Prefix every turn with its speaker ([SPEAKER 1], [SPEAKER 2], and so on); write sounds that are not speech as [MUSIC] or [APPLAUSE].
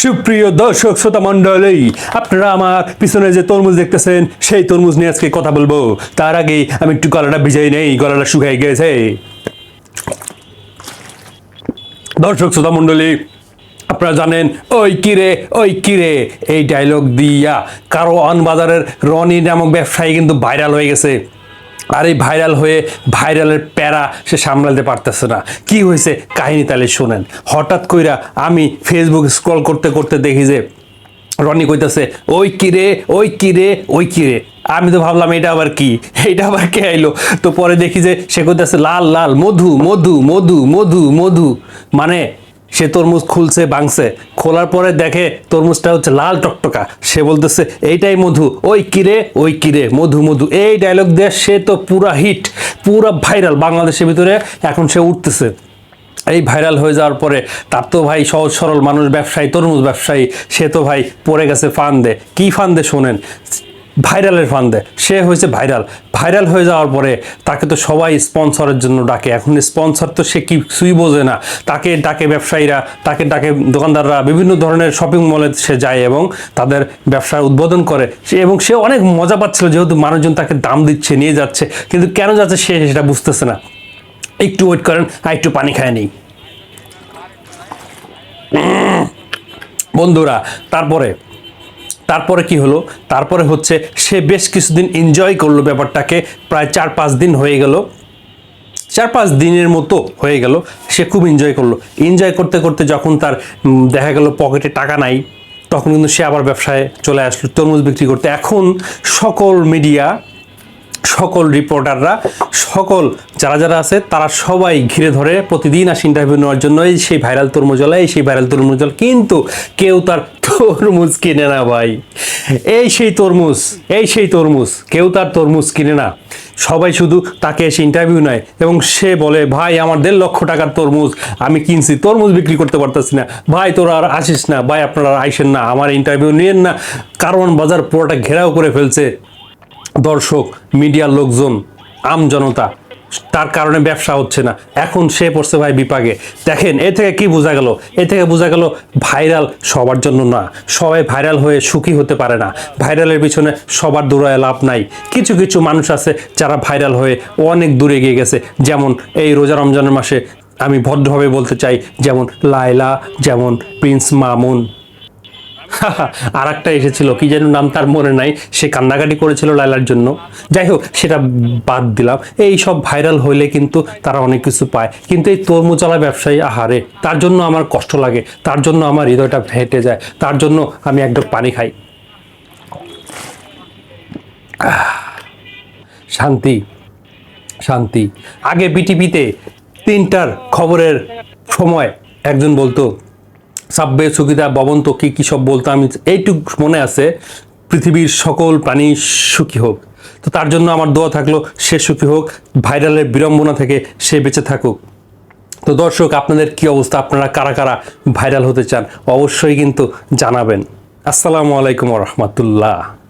[SPEAKER 1] সুপ্রিয় দর্শক শ্রোতা মণ্ডলী, আপনারা আমার পিছনে যে তরমুজ দেখতেছেন, সেই তরমুজ নিয়ে আজকে কথা বলব। তার আগে আমি একটু গলাটা ভিজাই নেই, গলাটা শুকাই গেছে দর্শক শ্রোতা মণ্ডলী, আপনারা জানেন, ওই কিরে ওই কিরে এই ডায়লগ দিয়া কারওয়ান বাজারের রনি নামক ব্যবসায়ী কিন্তু ভাইরাল হয়ে গেছে। আর এই ভাইরাল হয়ে ভাইরালের প্যারা সে সামলাতে পারতেছে না। কি হয়েছে? কাহিনী তাহলে শোনেন। হঠাৎ কইরা আমি ফেসবুক স্ক্রল করতে করতে দেখি যে, রনি কইতাছে, ওই কিরে ওই কিরে ওই কিরে আমি তো ভাবলাম, এটা আবার কি? এটা আবার কে আইলো? তো পরে দেখি যে, সে কইতাছে, লাল লাল, মধু মধু মধু মধু মধু। মানে সে তরমুজ খুলছে, ভাঙছে। খোলার পরে দেখে তরমুজটা হচ্ছে লাল টকটকা। সে বলতেছে, এইটাই মধু। ওই কিরে ওই কিরে মধু মধু। এই ডায়লগ দিয়ে সে তো পুরা হিট পুরা ভাইরাল বাংলাদেশের ভিতরে। এখন সে উঠতেছে। এই ভাইরাল হয়ে যাওয়ার পরে তার তো ভাই সহজ সরল মানুষ, ব্যবসায়ী, তরমুজ ব্যবসায়ী। সে তো ভাই পড়ে গেছে ফান্দে। কি ফান্দে শোনেন? ভাইরালের ফান্দে। সে হয়েছে ভাইরাল। ভাইরাল হয়ে যাওয়ার পরে তাকে তো সবাই স্পন্সরের জন্য ডাকে। এখন স্পন্সর তো সে কিছুই বোঝে না। তাকে ডাকে ব্যবসায়ীরা, তাকে ডাকে দোকানদাররা, বিভিন্ন ধরনের শপিং মলে সে যায় এবং তাদের ব্যবসা উদ্বোধন করে। সে এবং সে অনেক মজা পাচ্ছিল যেহেতু মানুষজন তাকে দাম দিচ্ছে, নিয়ে যাচ্ছে। কিন্তু কেন যাচ্ছে সে সেটা বুঝতেছে না। একটু ওয়েট করেন, আর একটু পানি খায় নেই। বন্ধুরা, তারপরে তারপরে কি হলো? তারপরে হচ্ছে সে বেশ কিছুদিন এনজয় করল ব্যাপারটাকে, প্রায় চার পাঁচ দিন হয়ে গেল। চার পাঁচ দিনের মতো হয়ে গেল, সে খুব এনজয় করল। এনজয় করতে করতে যখন তার দেখা গেল পকেটে টাকা নাই, তখন কিন্তু সে আবার ব্যবসায় চলে আসলো, তরমুজ বিক্রি করতে। এখন সকল মিডিয়া সকল রিপোর্টাররা সকল যারা যারা আছে, তারা সবাই ঘিরে ধরে প্রতিদিন আসে ইন্টারভিউ নেওয়ার জন্য। এই সেই ভাইরাল তরমুজলা এই সেই ভাইরাল তরমুজল কিন্তু কেউ তার তরমুজ কিনে না ভাই। এই সেই তরমুজ, এই সেই তরমুজ, কেউ তার তরমুজ কিনে না। সবাই শুধু তাকে এসে ইন্টারভিউ নেয় এবং সে বলে, ভাই, আমার দেড় লক্ষ টাকার তরমুজ আমি কিনছি, তরমুজ বিক্রি করতে পারতেছি না। ভাই, তোরা আর আসিস না, ভাই, আপনারা আর আইসেন না, আমার ইন্টারভিউ নিয়েন না। কারণ বাজার পুরোটা ঘেরাও করে ফেলছে। দর্শক, মিডিয়ার লোকজন, আম জনতা, তার কারণে ব্যবসা হচ্ছে না। এখন সে পড়ছে ভাই বিপাকে। দেখেন, এ থেকে কি বোঝা গেল? এ থেকে বোঝা গেল ভাইরাল সবার জন্য না। সবাই ভাইরাল হয়ে সুখী হতে পারে না। ভাইরালের পিছনে সবার দূরে লাভ নাই। কিছু কিছু মানুষ আছে যারা ভাইরাল হয়ে অনেক দূরে এগিয়ে গেছে। যেমন এই রোজা রমজানের মাসে আমি ভদ্রভাবে বলতে চাই, যেমন লায়লা, যেমন প্রিন্স মামুন। [LAUGHS] আর একটা এসেছিল, কি যেন নাম তার মনে নাই, সে কান্নাকাটি করেছিল লাইলার জন্য। যাই হোক, সেটা বাদ দিলাম। এই সব ভাইরাল হইলে কিন্তু তারা অনেক কিছু পায়। কিন্তু এই তরমুজলা ব্যবসায়ী, আহারে, তার জন্য আমার কষ্ট লাগে, তার জন্য আমার হৃদয়টা ফেটে যায়, তার জন্য আমি একদম পানি খাই। শান্তি শান্তি। আগে বিটিভিতে তিনটার খবরের সময় একজন বলতো সাব্বে ববন্ত, কি কি সব বলতাম এইটুক মনে আছে। পৃথিবীর সকল প্রাণী সুখী হোক। তো তার জন্য আমার দোয়া থাকল, সে সুখী হোক, ভাইরালের বিড়ম্বনা থেকে সে বেঁচে থাকুক। তো দর্শক, আপনাদের কি অবস্থা? আপনারা কারা কারা ভাইরাল হতে চান? অবশ্যই কিন্তু জানাবেন। আসসালামু আলাইকুম রহমতুল্লাহ।